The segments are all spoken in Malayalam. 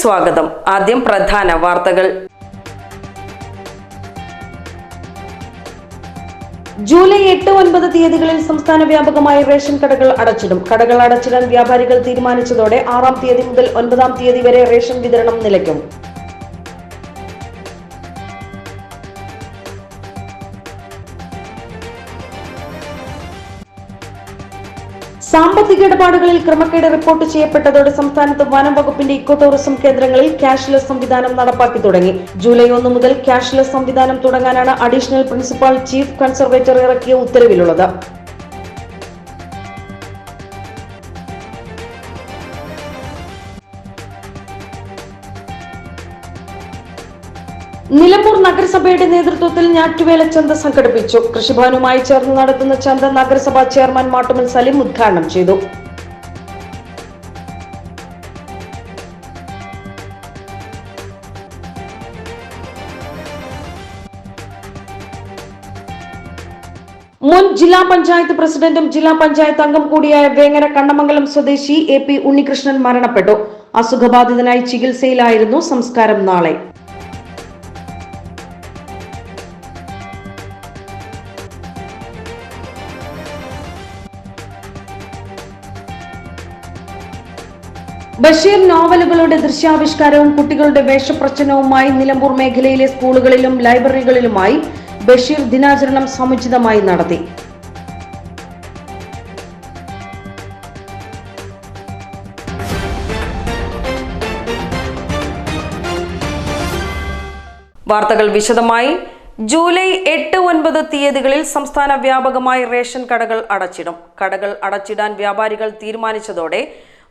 സ്വാഗതം. ആദ്യം പ്രധാന വാർത്തകൾ. ജൂലൈ എട്ട് ഒൻപത് തീയതികളിൽ സംസ്ഥാന വ്യാപകമായി റേഷൻ കടകൾ അടച്ചിടും. കടകൾ അടച്ചിടാൻ വ്യാപാരികൾ തീരുമാനിച്ചതോടെ ആറാം തീയതി മുതൽ ഒൻപതാം തീയതി വരെ റേഷൻ വിതരണം നിലയ്ക്കും. സാമ്പത്തിക ഇടപാടുകളിൽ ക്രമക്കേട് റിപ്പോർട്ട് ചെയ്യപ്പെട്ടതോടെ സംസ്ഥാനത്ത് വനം വകുപ്പിന്റെ ഇക്കോ ടൂറിസം കേന്ദ്രങ്ങളിൽ ക്യാഷ്ലെസ് സംവിധാനം നടപ്പാക്കി തുടങ്ങി. ജൂലൈ ഒന്ന് മുതൽ ക്യാഷ്ലെസ് സംവിധാനം തുടങ്ങാനാണ് അഡീഷണൽ പ്രിൻസിപ്പാൾ ചീഫ് കൺസർവേറ്റർ ഇറക്കിയ ഉത്തരവിലുള്ളത്. നിലമ്പൂർ നഗരസഭയുടെ നേതൃത്വത്തിൽ ഞാറ്റുവേല ചന്ത സംഘടിപ്പിച്ചു. കൃഷിഭവനുമായി ചേർന്ന് നടത്തുന്ന ചന്ത നഗരസഭാ ചെയർമാൻ മാട്ടുമൽ സലിം ഉദ്ഘാടനം ചെയ്തു. മുൻ ജില്ലാ പഞ്ചായത്ത് പ്രസിഡന്റും ജില്ലാ പഞ്ചായത്ത് അംഗം കൂടിയായ വേങ്ങര കണ്ണമംഗലം സ്വദേശി എ പി ഉണ്ണികൃഷ്ണൻ മരണപ്പെട്ടു. അസുഖബാധിതനായി ചികിത്സയിലായിരുന്നു സംസ്കാരം നാളെ. ബഷീർ നോവലുകളുടെ ദൃശ്യാവിഷ്കാരവും കുട്ടികളുടെ വേഷപ്രച്ഛനവുമായി നിലമ്പൂർ മേഖലയിലെ സ്കൂളുകളിലും ലൈബ്രറികളിലുമായി ബഷീർ ദിനാചരണം സമുചിതമായി നടത്തി. വാർത്തകൾ വിശദമായി. ജൂലൈ എട്ട് ഒൻപത് തീയതികളിൽ സംസ്ഥാന വ്യാപകമായി റേഷൻ കടകൾ അടച്ചിടും. കടകൾ അടച്ചിടാൻ വ്യാപാരികൾ തീരുമാനിച്ചതോടെ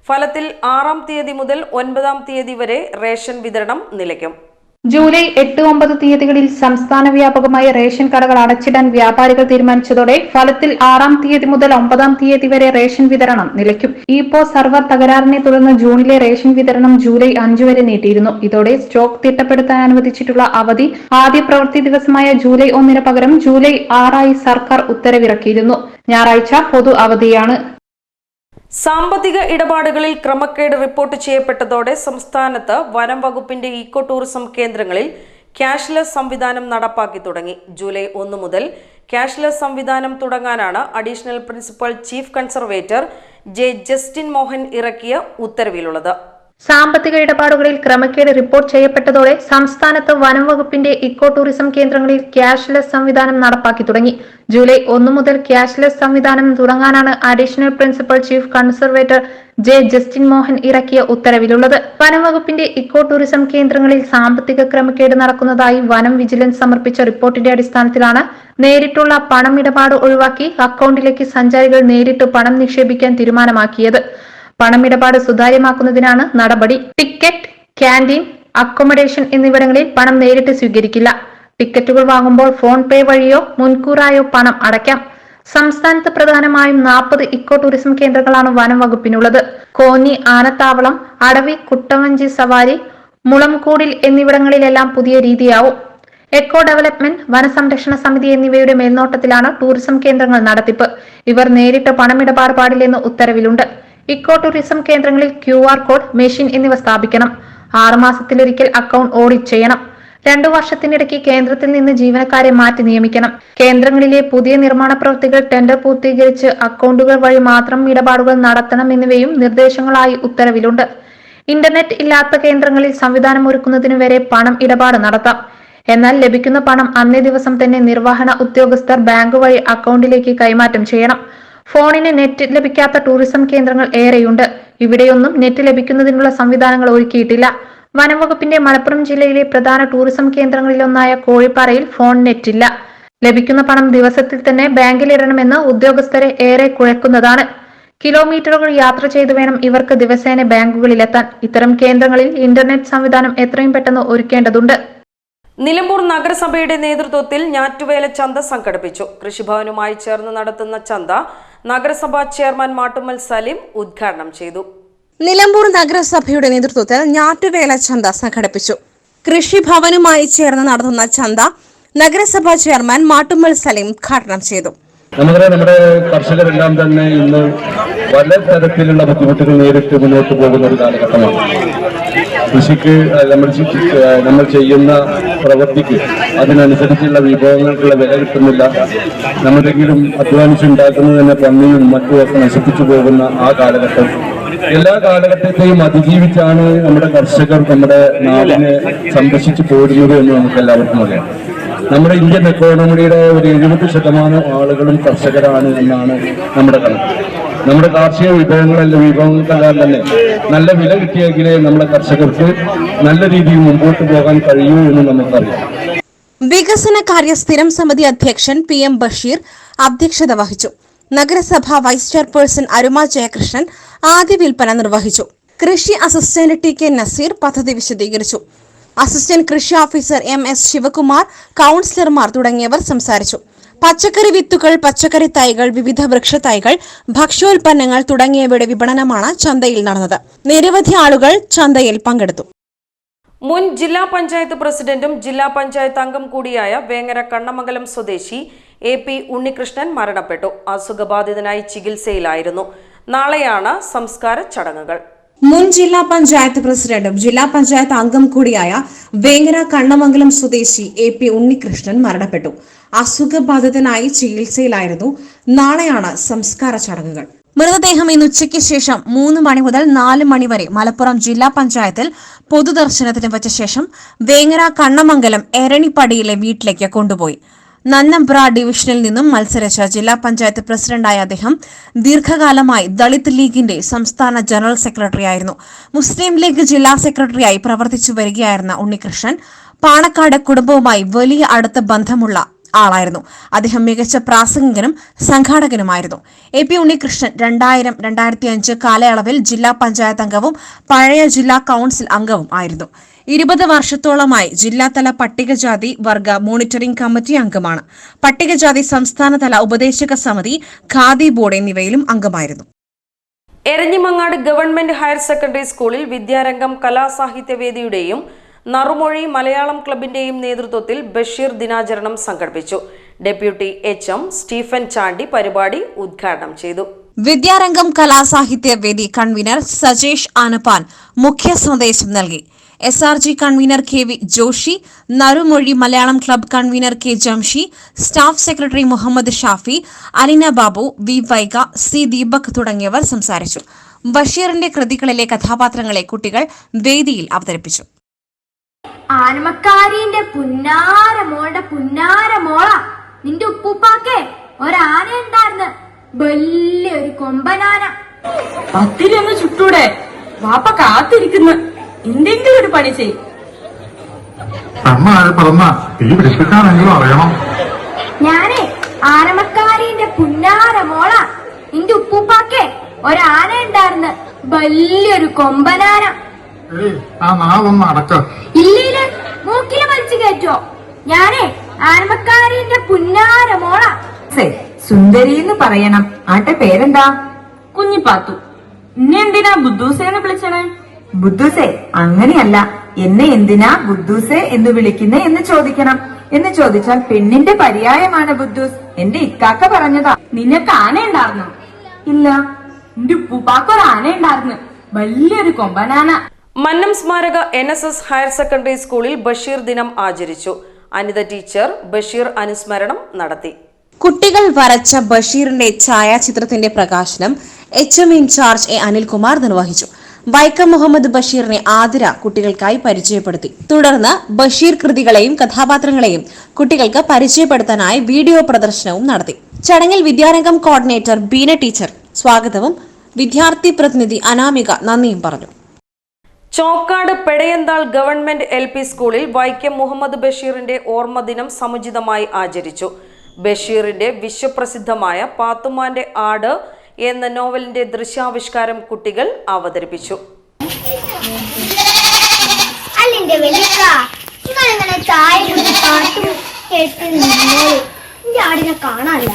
ഫലത്തിൽ ആറാം തീയതി മുതൽ ഒൻപതാം തീയതി വരെ റേഷൻ വിതരണം നിലയ്ക്കും. ജൂലൈ എട്ട് ഒമ്പത് തീയതികളിൽ സംസ്ഥാന വ്യാപകമായി റേഷൻ കടകൾ അടച്ചിടാൻ വ്യാപാരികൾ തീരുമാനിച്ചതോടെ ഫലത്തിൽ ആറാം തീയതി മുതൽ ഒമ്പതാം തീയതി വരെ റേഷൻ വിതരണം നിലയ്ക്കും. ഇപ്പോ സർവർ തകരാറിനെ തുടർന്ന് ജൂണിലെ റേഷൻ വിതരണം ജൂലൈ അഞ്ചു വരെ നീട്ടിയിരുന്നു. ഇതോടെ സ്റ്റോക്ക് തിട്ടപ്പെടുത്താൻ അനുവദിച്ചിട്ടുള്ള അവധി ആദ്യ പ്രവൃത്തി ദിവസമായ ജൂലൈ ഒന്നിന് പകരം ജൂലൈ ആറായി സർക്കാർ ഉത്തരവിറക്കിയിരുന്നു. ഞായറാഴ്ച പൊതു അവധിയാണ്. സാമ്പത്തിക ഇടപാടുകളിൽ ക്രമക്കേട് റിപ്പോർട്ട് ചെയ്യപ്പെട്ടതോടെ സംസ്ഥാനത്ത് വനം വകുപ്പിന്റെ ഇക്കോ ടൂറിസം കേന്ദ്രങ്ങളിൽ ക്യാഷ്ലെസ് സംവിധാനം നടപ്പാക്കി തുടങ്ങി. ജൂലൈ ഒന്ന് മുതൽ ക്യാഷ്ലെസ് സംവിധാനം തുടങ്ങാനാണ് additional principal chief conservator J Justin Mohan ഇറക്കിയ ഉത്തരവിലുള്ളത്. സാമ്പത്തിക ഇടപാടുകളിൽ ക്രമക്കേട് റിപ്പോർട്ട് ചെയ്യപ്പെട്ടതോടെ സംസ്ഥാനത്ത് വനം വകുപ്പിന്റെ ഇക്കോ ടൂറിസം കേന്ദ്രങ്ങളിൽ ക്യാഷ്ലെസ് സംവിധാനം നടപ്പാക്കി തുടങ്ങി. ജൂലൈ ഒന്ന് മുതൽ ക്യാഷ്ലെസ് സംവിധാനം തുടങ്ങാനാണ് additional principal chief conservator J Justin Mohan ഇറക്കിയ ഉത്തരവിലുള്ളത്. വനം വകുപ്പിന്റെ ഇക്കോ ടൂറിസം കേന്ദ്രങ്ങളിൽ സാമ്പത്തിക ക്രമക്കേട് നടക്കുന്നതായി വനം വിജിലൻസ് സമർപ്പിച്ച റിപ്പോർട്ടിന്റെ അടിസ്ഥാനത്തിലാണ് നേരിട്ടുള്ള പണം ഇടപാട് ഒഴിവാക്കി അക്കൗണ്ടിലേക്ക് സഞ്ചാരികൾ നേരിട്ട് പണം നിക്ഷേപിക്കാൻ തീരുമാനമാക്കിയത്. പണമിടപാട് സുതാര്യമാക്കുന്നതിനാണ് നടപടി. ടിക്കറ്റ് ക്യാന്റീൻ അക്കോമഡേഷൻ എന്നിവിടങ്ങളിൽ പണം നേരിട്ട് സ്വീകരിക്കില്ല. ടിക്കറ്റുകൾ വാങ്ങുമ്പോൾ ഫോൺ പേ വഴിയോ മുൻകൂറായോ പണം അടയ്ക്കാം. സംസ്ഥാനത്ത് പ്രധാനമായും നാൽപ്പത് ഇക്കോ ടൂറിസം കേന്ദ്രങ്ങളാണ് വനം വകുപ്പിനുള്ളത്. കോന്നി ആനത്താവളം അടവി കുട്ടവഞ്ചി സവാരി മുളംകൂടിൽ എന്നിവിടങ്ങളിലെല്ലാം പുതിയ രീതിയാവും. എക്കോ ഡെവലപ്മെന്റ് വനസംരക്ഷണ സമിതി എന്നിവയുടെ മേൽനോട്ടത്തിലാണ് ടൂറിസം കേന്ദ്രങ്ങൾ നടത്തിപ്പ്. ഇവർ നേരിട്ട് പണമിടപാട് പാടില്ലെന്ന് ഉത്തരവിലുണ്ട്. ഇക്കോ ടൂറിസം കേന്ദ്രങ്ങളിൽ ക്യു ആർ കോഡ് മെഷീൻ എന്നിവ സ്ഥാപിക്കണം. ആറുമാസത്തിലൊരിക്കൽ അക്കൗണ്ട് ഓഡിറ്റ് ചെയ്യണം. രണ്ടു വർഷത്തിനിടയ്ക്ക് കേന്ദ്രത്തിൽ നിന്ന് ജീവനക്കാരെ മാറ്റി നിയമിക്കണം. കേന്ദ്രങ്ങളിലെ പുതിയ നിർമ്മാണ പ്രവൃത്തികൾ ടെൻഡർ പൂർത്തീകരിച്ച് അക്കൗണ്ടുകൾ വഴി മാത്രം ഇടപാടുകൾ നടത്തണം എന്നിവയും നിർദ്ദേശങ്ങളായി ഉത്തരവിലുണ്ട്. ഇന്റർനെറ്റ് ഇല്ലാത്ത കേന്ദ്രങ്ങളിൽ സംവിധാനം ഒരുക്കുന്നതിന് വരെ പണം ഇടപാട് നടത്താം. എന്നാൽ ലഭിക്കുന്ന പണം അന്നേ ദിവസം തന്നെ നിർവഹണ ഉദ്യോഗസ്ഥർ ബാങ്ക് വഴി അക്കൗണ്ടിലേക്ക് കൈമാറ്റം ചെയ്യണം. ഫോണിന് നെറ്റ് ലഭിക്കാത്ത ടൂറിസം കേന്ദ്രങ്ങൾ ഏറെയുണ്ട്. ഇവിടെയൊന്നും നെറ്റ് ലഭിക്കുന്നതിനുള്ള സംവിധാനങ്ങൾ ഒരുക്കിയിട്ടില്ല. വനംവകുപ്പിന്റെ മലപ്പുറം ജില്ലയിലെ പ്രധാന ടൂറിസം കേന്ദ്രങ്ങളിലൊന്നായ കോഴിപ്പാറയിൽ ഫോൺ നെറ്റില്ല. ലഭിക്കുന്ന പണം ദിവസത്തിൽ തന്നെ ബാങ്കിലിടണമെന്ന് ഉദ്യോഗസ്ഥരെ ഏറെ കുഴക്കുന്നതാണ്. കിലോമീറ്ററുകൾ യാത്ര ചെയ്തു വേണം ഇവർക്ക് ദിവസേന ബാങ്കുകളിലെത്താൻ. ഇത്തരം കേന്ദ്രങ്ങളിൽ ഇന്റർനെറ്റ് സംവിധാനം എത്രയും പെട്ടെന്ന് ഒരുക്കേണ്ടതുണ്ട്. നിലമ്പൂർ നഗരസഭയുടെ നേതൃത്വത്തിൽ ഞാറ്റുവേല ചന്ത സംഘടിപ്പിച്ചു. കൃഷിഭവനുമായി ചേർന്ന് നടത്തുന്ന ചന്ത നഗരസഭാ ചെയർമാൻ മാട്ടുമ്മൽ സലീം ഉദ്ഘാടനം ചെയ്തു. നിലമ്പൂർ നഗരസഭയുടെ നേതൃത്വത്തിൽ ഞാറ്റുവേല ചന്ത സംഘടിപ്പിച്ചു. കൃഷിഭവനുമായി ചേർന്ന് നടത്തുന്ന ചന്ത നഗരസഭാ ചെയർമാൻ മാട്ടുമ്മൽ സലീം ഉദ്ഘാടനം ചെയ്തു. നമുക്കറിയാം നമ്മുടെ കർഷകരെല്ലാം തന്നെ ഇന്ന് പല തരത്തിലുള്ള ബുദ്ധിമുട്ടുകൾ നേരിട്ട് മുന്നോട്ട് പോകുന്ന ഒരു കാലഘട്ടമാണ്. കൃഷിക്ക് നമ്മൾ നമ്മൾ ചെയ്യുന്ന പ്രവൃത്തിക്ക് അതിനനുസരിച്ചുള്ള വിഭവങ്ങൾക്കുള്ള വില കിട്ടുന്നില്ല. നമ്മളെങ്കിലും അധ്വാനിച്ചുണ്ടാക്കുന്നത് തന്നെ പന്നിയും മറ്റുമൊക്കെ നശിപ്പിച്ചു പോകുന്ന ആ കാലഘട്ടം. എല്ലാ കാലഘട്ടത്തെയും അതിജീവിച്ചാണ് നമ്മുടെ കർഷകർ നമ്മുടെ നാടിനെ സംരക്ഷിച്ചു പോരുന്നത് എന്ന് നമുക്ക് എല്ലാവർക്കും അറിയാം. നമ്മുടെ ഇന്ത്യൻ എക്കോണമിയുടെ ഒരു എഴുപത് ശതമാനം ആളുകളും കർഷകരാണ് എന്നാണ് നമ്മുടെ കണക്ക്. നമ്മുടെ കാർഷിക വിഭവങ്ങളെല്ലാം വിഭവങ്ങൾക്കെല്ലാം തന്നെ നല്ല വില കിട്ടിയെങ്കിലേ നമ്മുടെ കർഷകർക്ക് നല്ല രീതിയിൽ മുമ്പോട്ട് പോകാൻ കഴിയൂ എന്ന് നമുക്കറിയാം. വികസന കാര്യ സ്ഥിരം സമിതി അധ്യക്ഷൻ പി എം ബഷീർ അധ്യക്ഷത വഹിച്ചു. നഗരസഭ വൈസ് ചെയർപേഴ്സൺ അരുമ ജയകൃഷ്ണൻ ആദ്യ വിൽപ്പന നിർവഹിച്ചു. കൃഷി അസിസ്റ്റന്റ് ടി കെ നസീർ പദ്ധതി വിശദീകരിച്ചു. അസിസ്റ്റന്റ് കൃഷി ഓഫീസർ എം എസ് ശിവകുമാർ കൗൺസിലർമാർ തുടങ്ങിയവർ സംസാരിച്ചു. പച്ചക്കറി വിത്തുകൾ പച്ചക്കറി തൈകൾ വിവിധ വൃക്ഷത്തൈകൾ ഭക്ഷ്യോൽപ്പന്നങ്ങൾ തുടങ്ങിയവയുടെ വിപണനമാണ് ചന്തയിൽ നടന്നത്. നിരവധി ആളുകൾ ചന്തയിൽ പങ്കെടുത്തു. മുൻ ജില്ലാ പഞ്ചായത്ത് പ്രസിഡന്റും ജില്ലാ പഞ്ചായത്ത് അംഗം കൂടിയായ വേങ്ങര കണ്ണമംഗലം സ്വദേശി എ പി ഉണ്ണികൃഷ്ണൻ മരണപ്പെട്ടു. അസുഖബാധിതനായി ചികിത്സയിലായിരുന്നു. നാളെയാണ് സംസ്കാര ചടങ്ങുകൾ. മുൻ ജില്ലാ പഞ്ചായത്ത് പ്രസിഡന്റും ജില്ലാ പഞ്ചായത്ത് അംഗം കൂടിയായ വേങ്ങര കണ്ണമംഗലം സ്വദേശി എ പി ഉണ്ണികൃഷ്ണൻ മരണപ്പെട്ടു. അസുഖബാധിതനായി ചികിത്സയിലായിരുന്നു. നാളെയാണ് സംസ്കാര ചടങ്ങുകൾ. മൃതദേഹം ഇന്ന് ഉച്ചയ്ക്ക് ശേഷം മൂന്ന് മണി മുതൽ നാല് മണി വരെ മലപ്പുറം ജില്ലാ പഞ്ചായത്തിൽ പൊതുദർശനത്തിന് വെച്ച ശേഷം വേങ്ങര കണ്ണമംഗലം എരണിപ്പടിയിലെ വീട്ടിലേക്ക് കൊണ്ടുപോയി. നന്നമ്പ്ര ഡിവിഷനിൽ നിന്നും മത്സരിച്ച ജില്ലാ പഞ്ചായത്ത് പ്രസിഡന്റായ അദ്ദേഹം ദീർഘകാലമായി ദളിത് ലീഗിന്റെ സംസ്ഥാന ജനറൽ സെക്രട്ടറിയായിരുന്നു മുസ്ലിം ലീഗ് ജില്ലാ സെക്രട്ടറിയായി പ്രവർത്തിച്ചു വരികയായിരുന്ന ഉണ്ണികൃഷ്ണൻ പാണക്കാട് കുടുംബവുമായി വലിയ അടുത്ത ബന്ധമുള്ള ആളായിരുന്നു. അദ്ദേഹം മികച്ച പ്രാസംഗികനും സംഘാടകനുമായിരുന്നു. എ പി ഉണ്ണികൃഷ്ണൻ രണ്ടായിരം രണ്ടായിരത്തി അഞ്ച് കാലയളവിൽ ജില്ലാ പഞ്ചായത്ത് അംഗവും പഴയ ജില്ലാ കൌൺസിൽ അംഗവും ആയിരുന്നു. ഇരുപത് വർഷത്തോളമായി ജില്ലാതല പട്ടികജാതി വർഗ മോണിറ്ററിംഗ് കമ്മിറ്റി അംഗമാണ്. പട്ടികജാതി സംസ്ഥാനതല ഉപദേശക സമിതി ഖാദി ബോർഡ് എന്നിവയിലും അംഗമായിരുന്നു. എരഞ്ഞിമങ്ങാട് ഗവൺമെന്റ് ഹയർ സെക്കൻഡറി സ്കൂളിൽ വിദ്യാരംഗം കലാസാഹിത്യവേദിയുടെയും നറുമൊഴി മലയാളം ക്ലബിന്റെയും നേതൃത്വത്തിൽ ബഷീർ ദിനാചരണം സംഘടിപ്പിച്ചു. Deputy H M Stephen Chandy പരിപാടി ഉദ്ഘാടനം ചെയ്തു. വിദ്യാരംഗം കലാസാഹിത്യവേദി കൺവീനർ സജേഷ് ആനപ്പാൻ മുഖ്യ സന്ദേശം നൽകി. S R G convener K V Joshi നറുമൊഴി Malayalam club convener K Jamshi staff secretary Muhammad Shafi Alina Babu V Vaiga C Deepak തുടങ്ങിയവർ സംസാരിച്ചു. ബഷീറിന്റെ കൃതികളിലെ കഥാപാത്രങ്ങളെ കുട്ടികൾ വേദിയിൽ അവതരിപ്പിച്ചു. ആനമക്കാരിന്റെ പുന്നാര മോളുടെ പുന്നാര മോള. നിന്റെ ഉപ്പൂപ്പാക്കെ ഒരാന ഉണ്ടായിരുന്നു. വലിയൊരു കൊമ്പനാന. പത്തിരി ഒന്ന് ചുട്ടൂടെ. വാപ്പ കാത്തിരിക്കുന്നു. എന്തെങ്കിലും ഒരു പണി ചെയ്. അമ്മ ആരെ പറഞ്ഞ തീ പിടിപ്പിക്കാനെങ്കിലും അറിയണം. ഞാനേ ആനമക്കാരിന്റെ പുന്നാര മോള. നിന്റെ ഉപ്പൂപ്പാക്കേ ഒരാന ഉണ്ടായിരുന്നു വലിയൊരു കൊമ്പനാന. ആ നാവൊന്ന് അടക്ക. ഇല്ലീൽ മൂക്കിൽ വലിച്ചു കയറ്റോ ഞാനേ ആനമക്കാരിന്റെ പുന്നാര മോള. സുന്ദരി എന്ന് പറയണം. ആട്ടെ പേരെന്താ? കുഞ്ഞിപ്പാത്തു. ഇന്നെന്തിനാ ബുദ്ധൂസേനെ വിളിച്ചണേ? ബുദ്ധൂസേ അങ്ങനെയല്ല. എന്നെ എന്തിനാ ബുദ്ധൂസേ എന്ന് വിളിക്കുന്നേ എന്ന് ചോദിക്കണം. എന്ന് ചോദിച്ചാൽ പെണ്ണിന്റെ പര്യായമാണ് ബുദ്ധുസ്. എന്റെ ഇക്കാക്ക പറഞ്ഞതാ. നിനക്ക് ആന ഉണ്ടായിരുന്നു ഇല്ല. എന്റെ ഉപ്പൂപ്പാക്ക് ഒരു ആന ഉണ്ടായിരുന്നു വലിയൊരു കൊമ്പനാന. മന്നം സ്മാരക N S S higher secondary സ്കൂളിൽ ബഷീർ ദിനം ആചരിച്ചു. അനിത ടീച്ചർ ബഷീർ അനുസ്മരണം നടത്തി. കുട്ടികൾ വരച്ച ബഷീറിന്റെ ഛായാചിത്രത്തിന്റെ പ്രകാശനം H M incharge A Anilkumar നിർവഹിച്ചു. വൈക്കം മുഹമ്മദ് ബഷീറിനെ ആതിര കുട്ടികൾക്കായി പരിചയപ്പെടുത്തി. തുടർന്ന് ബഷീർ കൃതികളെയും കഥാപാത്രങ്ങളെയും കുട്ടികൾക്ക് പരിചയപ്പെടുത്താനായി വീഡിയോ പ്രദർശനവും നടത്തി. ചടങ്ങിൽ വിദ്യാരംഗം കോർഡിനേറ്റർ ബീന ടീച്ചർ സ്വാഗതവും. വിദ്യാർത്ഥി പ്രതിനിധി അനാമിക നന്ദിയും പറഞ്ഞു. Chokkad Pedayanthal government L P സ്കൂളിൽ വൈക്കം മുഹമ്മദ് ബഷീറിന്റെ ഓർമ്മദിനം സമുചിതമായി ആചരിച്ചു. ബഷീറിന്റെ വിശ്വപ്രസിദ്ധമായ പാത്തുമാന്റെ ആട് എന്ന നോവലിന്റെ ദൃശ്യാവിഷ്കാരം കുട്ടികൾ അവതരിപ്പിച്ചു. ആടിനെ കാണാനില്ല.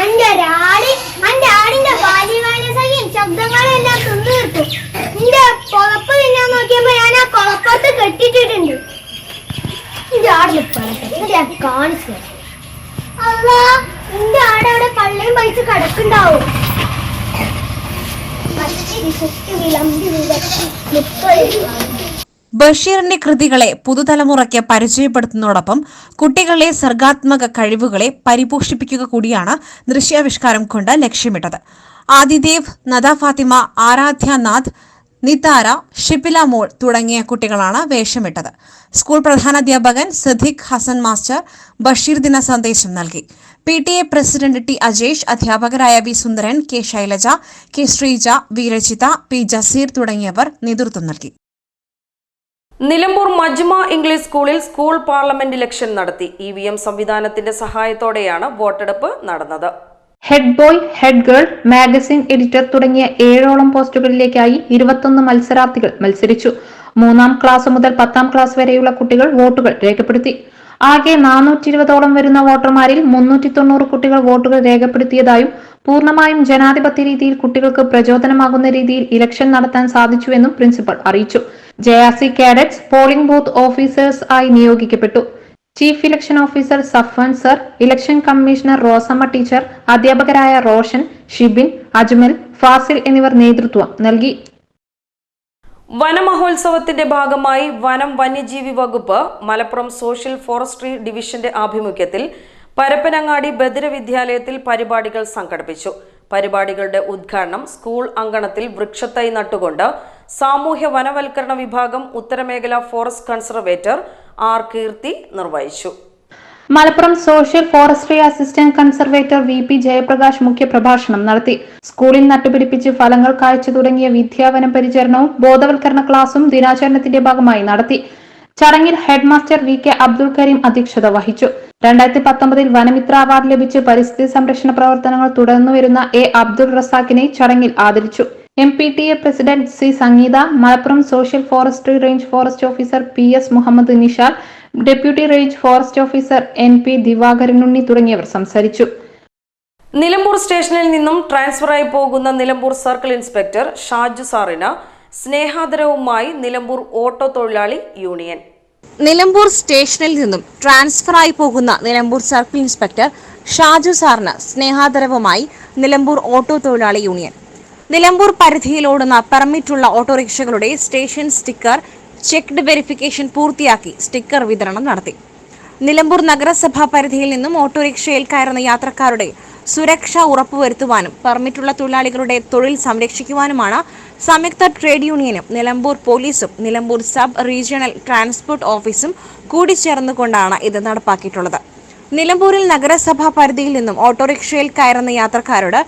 അന്റെ ഒരാടി അന്റെ ആടിന്റെ ബാല്യകാലസഖ്യം ശബ്ദങ്ങളെല്ലാം തിന്നു തീർത്തു. നിന്റെ കൊളപ്പ് തിന്നാൻ ഞാൻ ആ കൊളപ്പത്ത് കെട്ടിട്ടിട്ടുണ്ട് എന്റെ ആടിനെ ഞാൻ കാണിച്ചു. അല്ലാ എന്റെ ആട് പള്ളിയും പൈസ കിടക്കുണ്ടാവും. ബഷീറിന്റെ കൃതികളെ പുതുതലമുറയ്ക്ക് പരിചയപ്പെടുത്തുന്നതോടൊപ്പം കുട്ടികളിലെ സർഗാത്മക കഴിവുകളെ പരിപോഷിപ്പിക്കുക കൂടിയാണ് ദൃശ്യാവിഷ്കാരം കൊണ്ട് ലക്ഷ്യമിട്ടത്. ആദിദേവ് നദ ഫാത്തിമ ആരാധ്യനാഥ് നിതാര ഷിപ്പില മോൾ തുടങ്ങിയ കുട്ടികളാണ് വേഷമിട്ടത്. സ്കൂൾ പ്രധാനാധ്യാപകൻ സിദ്ദിഖ് ഹസൻ മാസ്റ്റർ ബഷീർ ദിന സന്ദേശം നൽകി. P T A president T Ajesh അധ്യാപകരായ V Sundaran K Shailaja K Sreeja V Rachitha P Jaseer തുടങ്ങിയവർ നേതൃത്വം നൽകി. Nilambur Majma English school school parliament election നടത്തി. ഇ വി എം സംവിധാനത്തിന്റെ സഹായത്തോടെയാണ് വോട്ടെടുപ്പ് നടന്നത്. Head boy head girl magazine editor തുടങ്ങിയ ഏഴോളം പോസ്റ്റുകളിലേക്കായി ഇരുപത്തൊന്ന് മത്സരാർത്ഥികൾ മത്സരിച്ചു. മൂന്നാം ക്ലാസ് മുതൽ പത്താം ക്ലാസ് വരെയുള്ള കുട്ടികൾ വോട്ടുകൾ രേഖപ്പെടുത്തി. ആകെ നാനൂറ്റി ഇരുപതോളം വരുന്ന വോട്ടർമാരിൽ മുന്നൂറ്റി തൊണ്ണൂറ് കുട്ടികൾ വോട്ടുകൾ രേഖപ്പെടുത്തിയതായും പൂർണമായും ജനാധിപത്യ രീതിയിൽ കുട്ടികൾക്ക് പ്രചോദനമാകുന്ന രീതിയിൽ ഇലക്ഷൻ നടത്താൻ സാധിച്ചുവെന്നും പ്രിൻസിപ്പൽ അറിയിച്ചു. J R C cadets polling booth officers ആയി നിയോഗിക്കപ്പെട്ടു. Chief election officer Safwan sir election commissioner Rosamma teacher അധ്യാപകരായ റോഷൻ ഷിബിൻ അജ്മൽ ഫാസിൽ എന്നിവർ നേതൃത്വം നൽകി. വനമഹോത്സവത്തിന്റെ ഭാഗമായി വനം വന്യജീവി വകുപ്പ് മലപ്പുറം സോഷ്യൽ ഫോറസ്ട്രി ഡിവിഷന്റെ ആഭിമുഖ്യത്തിൽ പരപ്പനങ്ങാടി ബദിര വിദ്യാലയത്തിൽ പരിപാടികൾ സംഘടിപ്പിച്ചു. പരിപാടികളുടെ ഉദ്ഘാടനം സ്കൂൾ അങ്കണത്തിൽ വൃക്ഷത്തൈ നട്ടുകൊണ്ട് സാമൂഹ്യ വനവൽക്കരണ വിഭാഗം ഉത്തരമേഖല ഫോറസ്റ്റ് കൺസർവേറ്റർ ആർ കീർത്തി നിർവഹിച്ചു. Malappuram social forestry assistant conservator V P Jayaprakash മുഖ്യപ്രഭാഷണം നടത്തി. സ്കൂളിൽ നട്ടുപിടിപ്പിച്ച് ഫലങ്ങൾ കാഴ്ച തുടങ്ങിയ വിദ്യാവനം പരിചരണവും ബോധവൽക്കരണ ക്ലാസും ദിനാചരണത്തിന്റെ ഭാഗമായി നടത്തി. ചടങ്ങിൽ headmaster V K Abdul Kareem അധ്യക്ഷത വഹിച്ചു. രണ്ടായിരത്തി പത്തൊമ്പതിൽ വനമിത്ര അവാർഡ് ലഭിച്ച് പരിസ്ഥിതി സംരക്ഷണ പ്രവർത്തനങ്ങൾ തുടർന്നുവരുന്ന എ അബ്ദുൾ റസാഖിനെ ചടങ്ങിൽ ആദരിച്ചു. M P T A president C Sangeetha Malappuram social forestry range forest officer P S Muhammad Nishal deputy range forest officer N P Divakaranunni തുടങ്ങിയവർ സംസാരിച്ചു. നിലമ്പൂർ സ്റ്റേഷനിൽ നിന്നും ട്രാൻസ്ഫറായി പോകുന്ന നിലമ്പൂർ സർക്കിൾ ഇൻസ്പെക്ടർ ഷാജു സാറിന് സ്നേഹാദരവുമായി നിലമ്പൂർ ഓട്ടോ തൊഴിലാളി യൂണിയൻ. നിലമ്പൂർ സ്റ്റേഷനിൽ നിന്നും ട്രാൻസ്ഫറായി പോകുന്ന നിലമ്പൂർ സർക്കിൾ ഇൻസ്പെക്ടർ ഷാജു സാറിന് സ്നേഹാദരവുമായി നിലമ്പൂർ ഓട്ടോ തൊഴിലാളി യൂണിയൻ. നിലമ്പൂർ പരിധിയിലോടുന്ന പെർമിറ്റുള്ള ഓട്ടോറിക്ഷകളുടെ സ്റ്റേഷൻ സ്റ്റിക്കർ ചെക്ക്ഡ് വെരിഫിക്കേഷൻ പൂർത്തിയാക്കി സ്റ്റിക്കർ വിതരണം നടത്തി. നിലമ്പൂർ നഗരസഭാ പരിധിയിൽ നിന്നും ഓട്ടോറിക്ഷയിൽ കയറുന്ന യാത്രക്കാരുടെ സുരക്ഷ ഉറപ്പുവരുത്തുവാനും പെർമിറ്റുള്ള തൊഴിലാളികളുടെ തൊഴിൽ സംരക്ഷിക്കുവാനുമാണ് സംയുക്ത ട്രേഡ് യൂണിയനും നിലമ്പൂർ പോലീസും നിലമ്പൂർ സബ് റീജിയണൽ ട്രാൻസ്പോർട്ട് ഓഫീസും കൂടി ചേർന്നുകൊണ്ടാണ് ഇത് നടപ്പാക്കിയിട്ടുള്ളത്. നിലമ്പൂരിൽ നഗരസഭാ പരിധിയിൽ നിന്നും ഓട്ടോറിക്ഷയിൽ കയറുന്ന യാത്രക്കാരോട്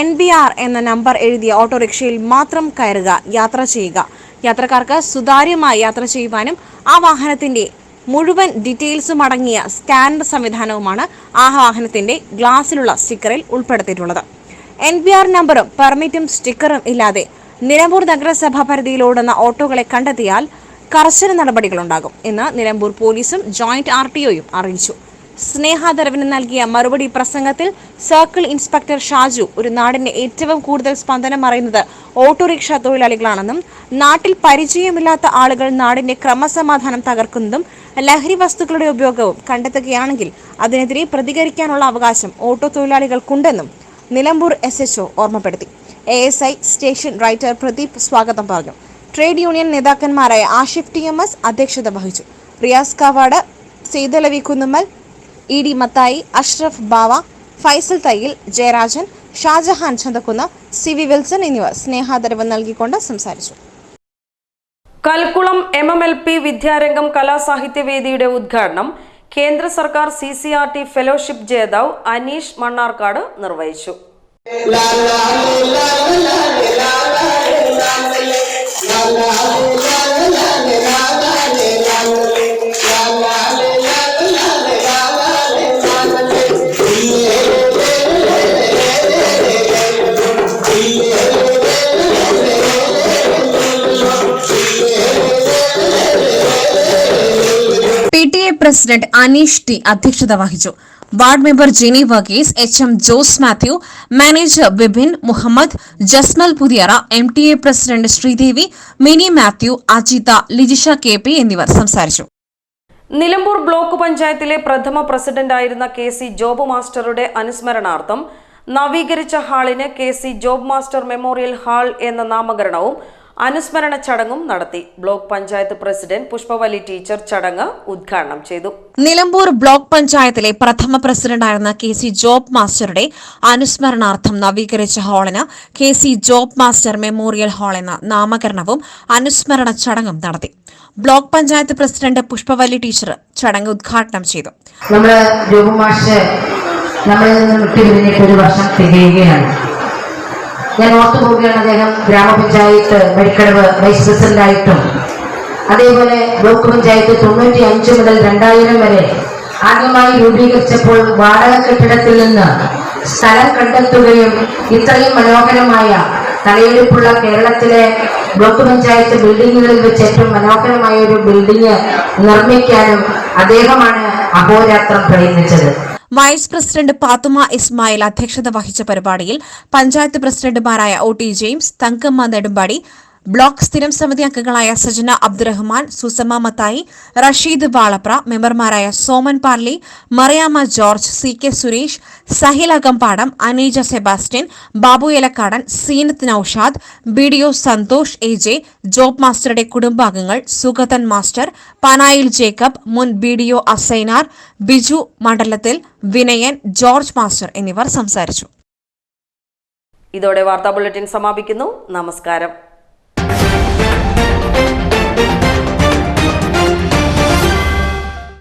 എൻ എന്ന നമ്പർ എഴുതിയ ഓട്ടോറിക്ഷയിൽ മാത്രം കയറുക യാത്ര ചെയ്യുക യാത്രക്കാർക്ക് സുതാര്യമായി യാത്ര ചെയ്യുവാനും ആ വാഹനത്തിന്റെ മുഴുവൻ ഡീറ്റെയിൽസും അടങ്ങിയ സ്കാനർ സംവിധാനവുമാണ് ആ വാഹനത്തിന്റെ ഗ്ലാസിലുള്ള സ്റ്റിക്കറിൽ ഉൾപ്പെടുത്തിയിട്ടുള്ളത്. എൻ പി ആർ നമ്പറും പെർമിറ്റും സ്റ്റിക്കറും ഇല്ലാതെ നിലമ്പൂർ നഗരസഭാ പരിധിയിലോടുന്ന ഓട്ടോകളെ കണ്ടെത്തിയാൽ കർശന നടപടികളുണ്ടാകും എന്ന് നിലമ്പൂർ പോലീസും ജോയിന്റ് ആർ ടി ഒയും അറിയിച്ചു. സ്നേഹാദരവിന് നൽകിയ മറുപടി പ്രസംഗത്തിൽ സർക്കിൾ ഇൻസ്പെക്ടർ ഷാജു ഒരു നാടിന്റെ ഏറ്റവും കൂടുതൽ സ്പന്ദനം അറിയുന്നത് ഓട്ടോറിക്ഷ തൊഴിലാളികളാണെന്നും നാട്ടിൽ പരിചയമില്ലാത്ത ആളുകൾ നാടിന്റെ ക്രമസമാധാനം തകർക്കുന്നതും ലഹരി വസ്തുക്കളുടെ ഉപയോഗവും കണ്ടെത്തുകയാണെങ്കിൽ അതിനെതിരെ പ്രതികരിക്കാനുള്ള അവകാശം ഓട്ടോ തൊഴിലാളികൾക്കുണ്ടെന്നും നിലമ്പൂർ എസ് എച്ച്ഒ ഓർമ്മപ്പെടുത്തി. A S I station writer Pradeep സ്വാഗതം പറഞ്ഞു. ട്രേഡ് യൂണിയൻ നേതാക്കന്മാരായ ആഷിഫ് ടി എം എസ് അധ്യക്ഷത വഹിച്ചു. Riyas Kavad Saithalavi Kunnummal E D Mathai Ashraf Bava Faisal Thayyil Jayarajan Shahjahan Chanthakkunnu C V Wilson എന്നിവർ സ്നേഹാദരവ് നൽകിക്കൊണ്ട് സംസാരിച്ചു Kalkulam M M L P Vidyarangam കലാസാഹിത്യവേദിയുടെ ഉദ്ഘാടനം കേന്ദ്ര സർക്കാർ C C R T fellowship ജേതാവ് അനീഷ് മണ്ണാർക്കാട് നിർവഹിച്ചു പി പ്രസിഡന്റ് അനീഷ് ടി അധ്യക്ഷത വഹിച്ചു. Ward member Jini Varghese H M Jose Mathew manager Bibin Muhammad Jasmal Puthiyara M T A president Sreedevi Mini Mathew Ajitha Lijisha K P എന്നിവർ സംസാരിച്ചു. നിലമ്പൂർ ബ്ലോക്ക് പഞ്ചായത്തിലെ പ്രഥമ പ്രസിഡന്റായിരുന്ന കെ സി ജോബ് മാസ്റ്ററുടെ അനുസ്മരണാർത്ഥം നവീകരിച്ച ഹാളിന് K C Job master memorial hall എന്ന നാമകരണവും അനുസ്മരണ ചടങ്ങും നടത്തി. Block panchayat president Pushpavali teacher ചടങ്ങ് ഉദ്ഘാടനം ചെയ്തു. നിലമ്പൂർ ബ്ലോക്ക് പഞ്ചായത്തിലെ പ്രഥമ പ്രസിഡന്റായിരുന്ന കെ സി ജോബ് മാസ്റ്ററുടെ അനുസ്മരണാർത്ഥം നവീകരിച്ച ഹാളിന് K C Job master memorial hall എന്ന നാമകരണവും അനുസ്മരണ ചടങ്ങും നടത്തി. Block panchayat president Pushpavalli teacher ചടങ്ങ് ഉദ്ഘാടനം ചെയ്തു. നമ്മൾ ജോബ് മാസ്റ്റർ നമ്മളിൽ നിന്ന് വിട്ടുപിരിഞ്ഞിട്ട് ഒരു വർഷം തികയുകയാണ്. ഞാൻ ഓർത്തു പോവുകയാണ് അദ്ദേഹം ഗ്രാമപഞ്ചായത്ത് മെഡിക്കടവ് വൈസ് പ്രസിഡന്റായിട്ടും. അതേപോലെ ബ്ലോക്ക് പഞ്ചായത്ത് തൊണ്ണൂറ്റി അഞ്ച് മുതൽ രണ്ടായിരം വരെ ആദ്യമായി രൂപീകരിച്ചപ്പോൾ വാടക കെട്ടിടത്തിൽ നിന്ന് സ്ഥലം കണ്ടെത്തുകയും ഇത്രയും മനോഹരമായ തലയെടുപ്പുള്ള കേരളത്തിലെ ബ്ലോക്ക് പഞ്ചായത്ത് ബിൽഡിങ്ങുകളിൽ വെച്ച് ഏറ്റവും മനോഹരമായ ഒരു ബിൽഡിംഗ് നിർമ്മിക്കാനും അദ്ദേഹമാണ് അഹോരാത്രം പ്രയത്നിച്ചത്. വൈസ് പ്രസിഡന്റ് പാത്തുമ ഇസ്മായിൽ അധ്യക്ഷത വഹിച്ച പരിപാടിയിൽ പഞ്ചായത്ത് പ്രസിഡന്റുമാരായ O T James Thankamma Nedumpadi block സ്ഥിരം സമിതി അംഗങ്ങളായ സജന അബ്ദുറഹ്മാൻ സുസമ മത്തായി റഷീദ് വാളപ്ര മെമ്പർമാരായ Soman Parli Mariamma George C K Suresh Sahil Akampadam Aneeja Sebastian Babu Elakkadan Seenath Noushad B D O Santhosh A J Job മാസ്റ്ററുടെ കുടുംബാംഗങ്ങൾ സുഗതൻ മാസ്റ്റർ പനായിൽ ജേക്കബ് മുൻ B D O Asainar Biju മണ്ഡലത്തിൽ വിനയൻ ജോർജ് മാസ്റ്റർ എന്നിവർ സംസാരിച്ചു. ഇതോടെ വാർത്താ ബുള്ളറ്റിൻ സമാപിക്കുന്നു. നമസ്കാരം. Yeah.